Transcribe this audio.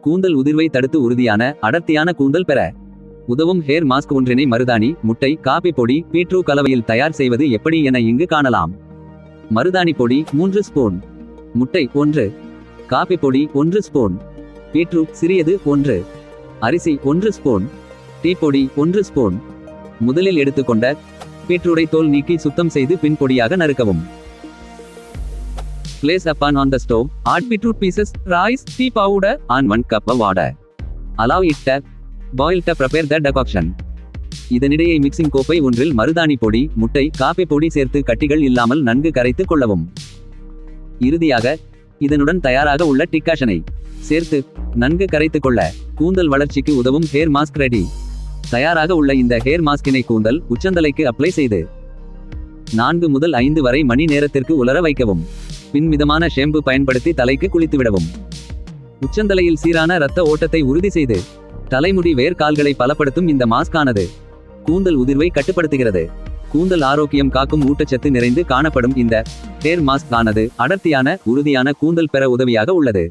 கூந்தல் உதிர்வை தடுத்து உறுதியான அடர்த்தியான கூந்தல் பெற. உதவும் ஹேர் மாஸ்க் ஒன்றினை மருதாணி முட்டை காபி பொடி பீட்ரூ கலவையில் தயார் செய்வது எப்படி என இங்கு காணலாம். மருதாணி பொடி மூன்று ஸ்பூன். முட்டை ஒன்று. காபி பொடி ஒன்று ஸ்பூன். பீட்ரூ சிறியது ஒன்று. அரிசி ஒன்று ஸ்பூன். டீ பொடி ஒன்று ஸ்பூன். முதலில் எடுத்துக்கொண்ட பீட்ரூடை தோல் நீக்கி சுத்தம் செய்து பின் பொடியாக நறுக்கவும். Place upon on the stove, add beetroot pieces, rice, tea powder, and 1 cup of water. Allow it to boil to prepare the decoction. இதனிடையே மிக்சிங் கோப்பை ஒன்றில் மருதாணி பொடி முட்டை காபி பொடி சேர்த்து கட்டிகள் இல்லாமல் நன்கு கரைத்துக் கொள்ளவும் இறுதியாக இதனுடன் தயாராக உள்ள டிக்காஷனை சேர்த்து நன்கு கரைத்துக் கொள்ள கூந்தல் வளர்ச்சிக்கு உதவும் ஹேர் மாஸ்க் ரெடி தயாராக உள்ள இந்த ஹேர் மாஸ்கினை கூந்தல் உச்சந்தலைக்கு அப்ளை செய்து நான்கு முதல் ஐந்து வரை மணி நேரத்திற்கு உலர வைக்கவும் பின் மிதமான ஷேம்பு பயன்படுத்தி தலைக்கு குளித்துவிடவும். உச்சந்தலையில் சீரான இரத்த ஓட்டத்தை உறுதி செய்து தலைமுடி வேர் கால்களை பலப்படுத்தும் இந்த மாஸ்க் ஆனது கூந்தல் உதிர்வை கட்டுப்படுத்துகிறது. கூந்தல் ஆரோக்கியம் காக்கும் ஊட்டச்சத்து நிறைந்து காணப்படும் இந்த ஹேர் மாஸ்க் ஆனது அடர்த்தியான உறுதியான கூந்தல் பெற உதவியாக உள்ளது.